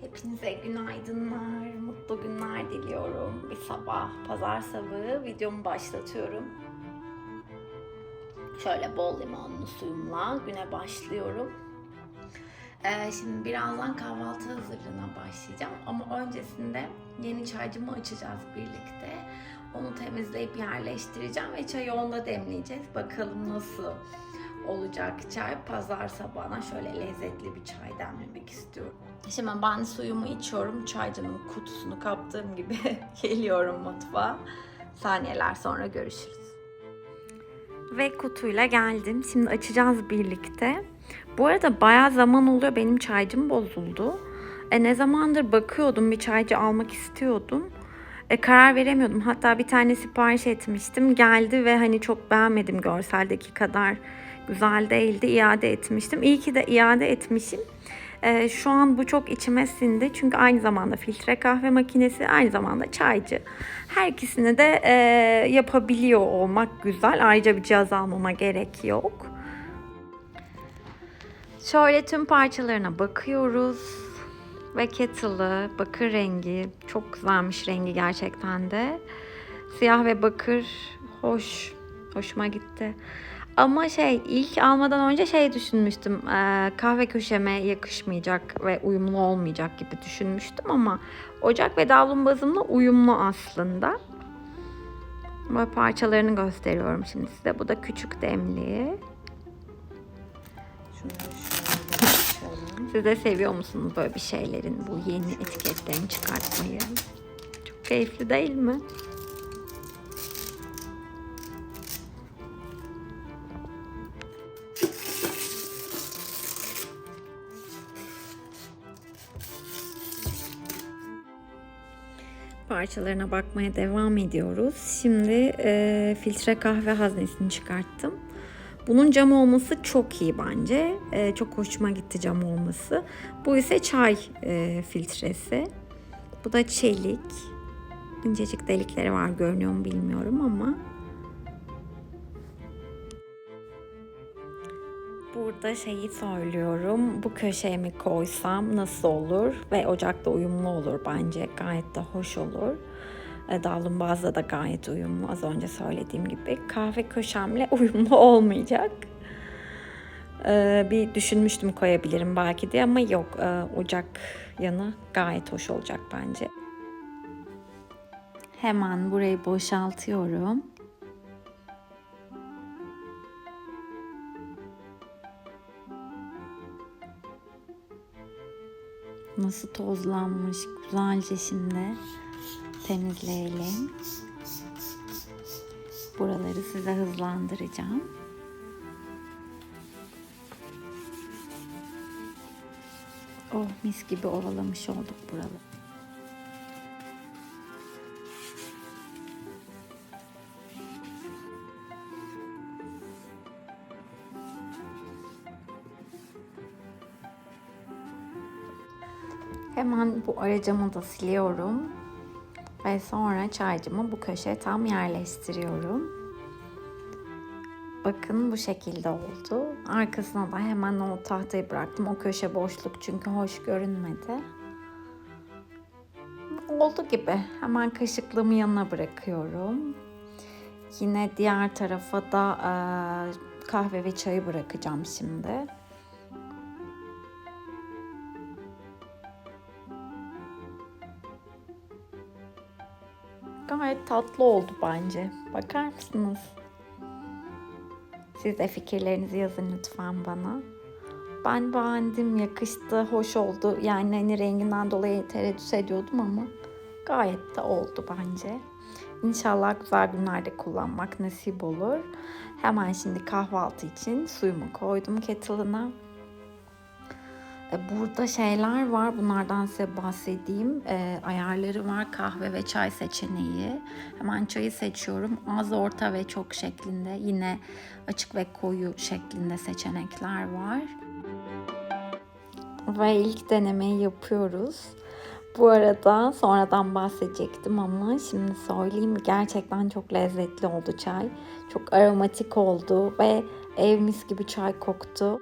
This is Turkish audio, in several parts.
Hepinize günaydınlar, mutlu günler diliyorum. Bir sabah, pazar sabahı videomu başlatıyorum. Şöyle bol limonlu suyumla güne başlıyorum. Ee, şimdi birazdan kahvaltı hazırlığına başlayacağım ama öncesinde yeni çaycımı açacağız birlikte. Onu temizleyip yerleştireceğim ve çayı onda demleyeceğiz. Bakalım nasıl olacak çay. Pazar sabahına şöyle lezzetli bir çay demlemek istiyorum. Şimdi ben suyumu içiyorum. Çaycının kutusunu kaptığım gibi geliyorum mutfağa. Saniyeler sonra görüşürüz. Ve kutuyla geldim. Şimdi açacağız birlikte. Bu arada bayağı zaman oluyor. Benim çaycım bozuldu. E, ne zamandır bakıyordum bir çaycı almak istiyordum. E, karar veremiyordum. Hatta bir tane sipariş etmiştim. Geldi ve hani çok beğenmedim görseldeki kadar güzel değildi. İade etmiştim. İyi ki de iade etmişim. E, şu an bu çok içime sindi. Çünkü aynı zamanda filtre kahve makinesi, aynı zamanda çaycı. Her ikisini de e, yapabiliyor olmak güzel. Ayrıca bir cihaz almama gerek yok. Şöyle tüm parçalarına bakıyoruz. Ve kettle'ı, bakır rengi. Çok güzelmiş rengi gerçekten de. Siyah ve bakır hoş. Hoşuma gitti. Ama şey ilk almadan önce şey düşünmüştüm. eee, kahve köşeme yakışmayacak ve uyumlu olmayacak gibi düşünmüştüm ama ocak ve davlumbazımla uyumlu aslında. Böyle parçalarını gösteriyorum şimdi size. Bu da küçük demliği. Açalım. Siz de seviyor musunuz böyle bir şeylerin bu yeni etiketlerini çıkartmayı? Çok keyifli değil mi? Parçalarına bakmaya devam ediyoruz. Şimdi e, filtre kahve haznesini çıkarttım. Bunun cam olması çok iyi bence. Ee, çok hoşuma gitti cam olması. Bu ise çay e, filtresi. Bu da çelik. İncecik delikleri var görünüyor mu bilmiyorum ama. Burada şeyi söylüyorum. Bu köşeye mi koysam nasıl olur? Ve ocakta uyumlu olur bence. Gayet de hoş olur. Davlumbazla da gayet uyumlu. Az önce söylediğim gibi. Kahve köşemle uyumlu olmayacak. E, bir düşünmüştüm koyabilirim belki de ama yok. E, ocak yanı gayet hoş olacak bence. Hemen burayı boşaltıyorum. Nasıl tozlanmış güzelce şimdi temizleyelim. Buraları size hızlandıracağım. Oh mis gibi ovalamış olduk buraları. Hemen bu aracımı da siliyorum. Ve sonra çaycımı bu köşeye tam yerleştiriyorum. Bakın bu şekilde oldu. Arkasına da hemen o tahtayı bıraktım. O köşe boşluk çünkü hoş görünmedi. Oldu gibi. Hemen kaşıklığımı yanına bırakıyorum. Yine diğer tarafa da kahve ve çayı bırakacağım şimdi. Gayet tatlı oldu bence. Bakar mısınız? Siz de fikirlerinizi yazın lütfen bana. Ben beğendim, yakıştı, hoş oldu. Yani hani renginden dolayı tereddüt ediyordum ama gayet de oldu bence. İnşallah güzel günlerde kullanmak nasip olur. Hemen şimdi kahvaltı için suyumu koydum kettle'ına. E, Burada şeyler var. Bunlardan size bahsedeyim. E, ayarları var. Kahve ve çay seçeneği. Hemen çayı seçiyorum. Az, orta ve çok şeklinde. Yine açık ve koyu şeklinde seçenekler var. Ve ilk denemeyi yapıyoruz. Bu arada sonradan bahsedecektim ama şimdi söyleyeyim gerçekten çok lezzetli oldu çay. Çok aromatik oldu ve ev mis gibi çay koktu.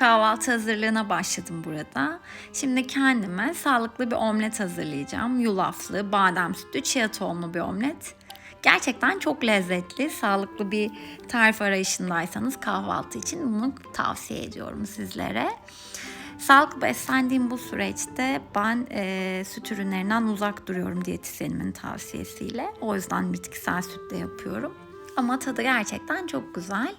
Kahvaltı hazırlığına başladım burada. Şimdi kendime sağlıklı bir omlet hazırlayacağım. Yulaflı, badem sütlü, chia tohumlu bir omlet. Gerçekten çok lezzetli, sağlıklı bir tarif arayışındaysanız kahvaltı için bunu tavsiye ediyorum sizlere. Sağlıklı beslendiğim bu süreçte ben e, süt ürünlerinden uzak duruyorum diyetisyenimin tavsiyesiyle. O yüzden bitkisel sütle yapıyorum. Ama tadı gerçekten çok güzel.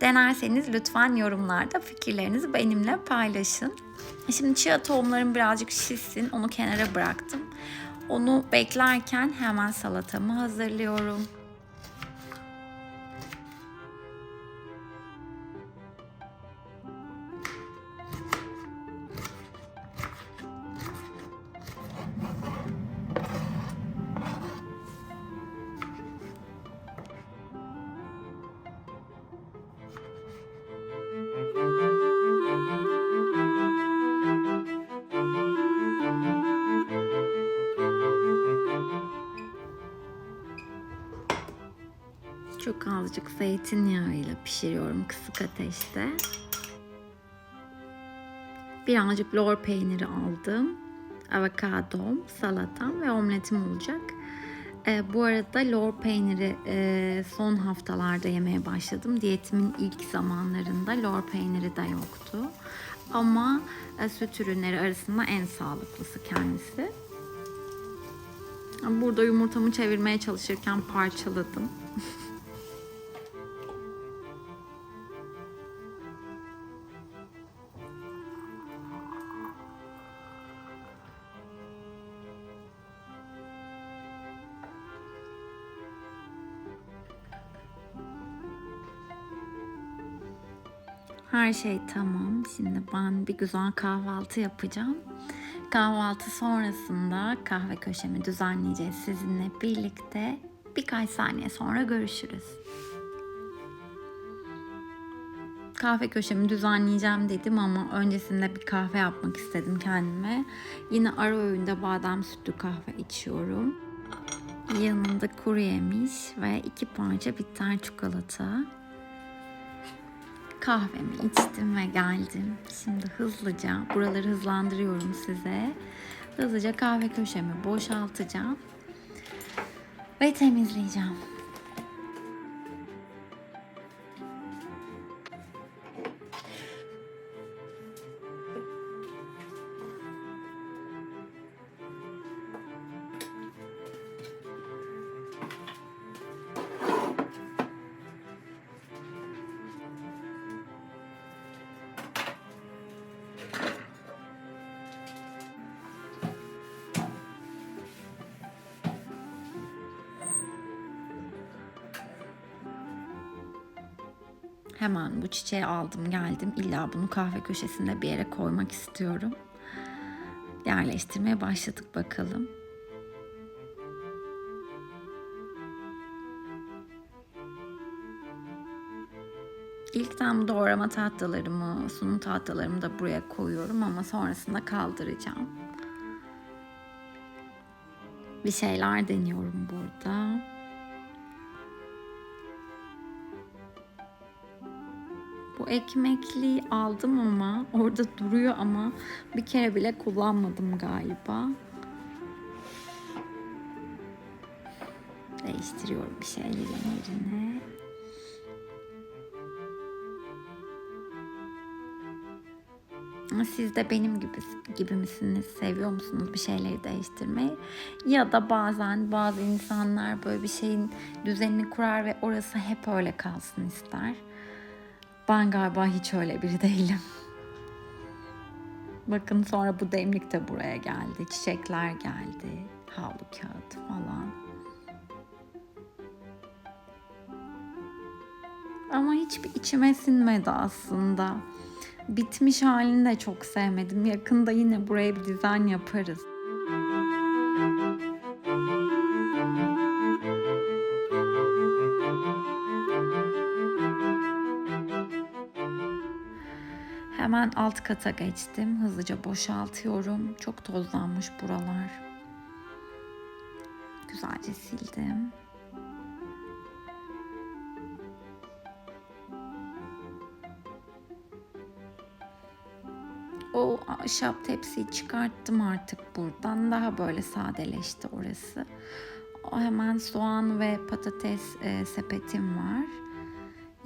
Denerseniz lütfen yorumlarda fikirlerinizi benimle paylaşın. Şimdi chia tohumlarım birazcık şişsin. Onu kenara bıraktım. Onu beklerken hemen salatamı hazırlıyorum. Çok azıcık zeytinyağıyla pişiriyorum kısık ateşte. Birazcık lor peyniri aldım. Avokadom, salatam ve omletim olacak. Ee, bu arada lor peyniri e, son haftalarda yemeye başladım. Diyetimin ilk zamanlarında lor peyniri de yoktu. Ama e, süt ürünleri arasında en sağlıklısı kendisi. Burada yumurtamı çevirmeye çalışırken parçaladım. Her şey tamam. Şimdi ben bir güzel kahvaltı yapacağım. Kahvaltı sonrasında kahve köşemi düzenleyeceğiz sizinle birlikte. Birkaç saniye sonra görüşürüz. Kahve köşemi düzenleyeceğim dedim ama öncesinde bir kahve yapmak istedim kendime. Yine ara öğünde badem sütlü kahve içiyorum. Yanında kuru yemiş ve iki parça bitter çikolata. Kahvemi içtim ve geldim. Şimdi hızlıca buraları hızlandırıyorum size. Hızlıca kahve köşemi boşaltacağım ve temizleyeceğim. Hemen bu çiçeği aldım geldim. İlla bunu kahve köşesinde bir yere koymak istiyorum. Yerleştirmeye başladık bakalım. İlkten doğrama tahtalarımı, sunum tahtalarımı da buraya koyuyorum ama sonrasında kaldıracağım. Bir şeyler deniyorum burada. Bu ekmekliği aldım ama orada duruyor ama bir kere bile kullanmadım galiba. Değiştiriyorum bir şeylerin yerine. Siz de benim gibi, gibi misiniz? Seviyor musunuz bir şeyleri değiştirmeyi? Ya da bazen bazı insanlar böyle bir şeyin düzenini kurar ve orası hep öyle kalsın ister. Ben galiba hiç öyle biri değilim. Bakın sonra bu demlik de buraya geldi. Çiçekler geldi. Havlu kağıt falan. Ama hiçbir içime sinmedi aslında. Bitmiş halini de çok sevmedim. Yakında yine buraya bir dizayn yaparız. Hemen alt kata geçtim. Hızlıca boşaltıyorum. Çok tozlanmış buralar. Güzelce sildim. O ahşap tepsiyi çıkarttım artık buradan. Daha böyle sadeleşti orası. O hemen soğan ve patates e, sepetim var.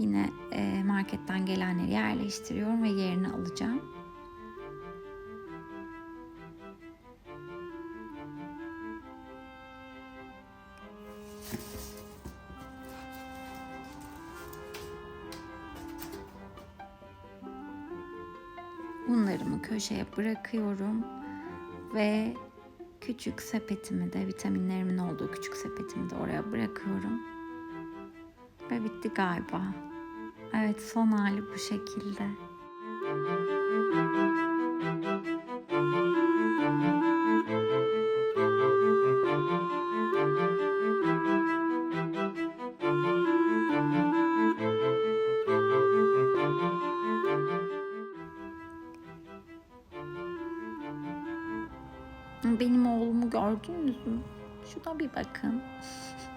Yine e, marketten gelenleri yerleştiriyorum ve yerine alacağım. Bunlarımı köşeye bırakıyorum ve küçük sepetimi de vitaminlerimin olduğu küçük sepetimi de oraya bırakıyorum. Ve bitti galiba. Evet son hali bu şekilde. Benim oğlumu gördünüz mü? Şuna bir bakın.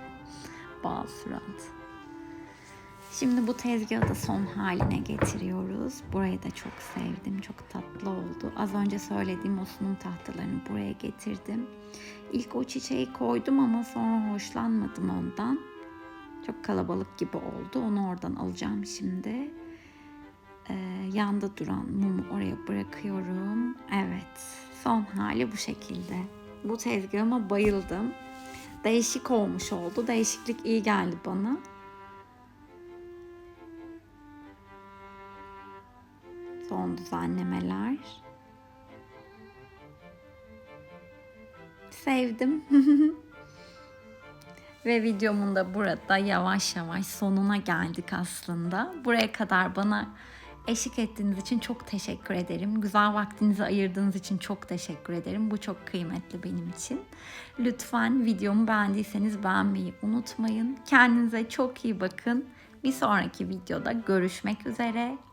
Bal surat. Şimdi bu tezgahı da son haline getiriyoruz. Burayı da çok sevdim. Çok tatlı oldu. Az önce söylediğim o sunum tahtalarını buraya getirdim. İlk o çiçeği koydum ama sonra hoşlanmadım ondan. Çok kalabalık gibi oldu. Onu oradan alacağım şimdi. Ee, yanda duran mumu oraya bırakıyorum. Evet. Son hali bu şekilde. Bu tezgahıma bayıldım. Değişik olmuş oldu. Değişiklik iyi geldi bana. Son düzenlemeler. Sevdim. Ve videomun da burada yavaş yavaş sonuna geldik aslında. Buraya kadar bana eşlik ettiğiniz için çok teşekkür ederim. Güzel vaktinizi ayırdığınız için çok teşekkür ederim. Bu çok kıymetli benim için. Lütfen videomu beğendiyseniz beğenmeyi unutmayın. Kendinize çok iyi bakın. Bir sonraki videoda görüşmek üzere.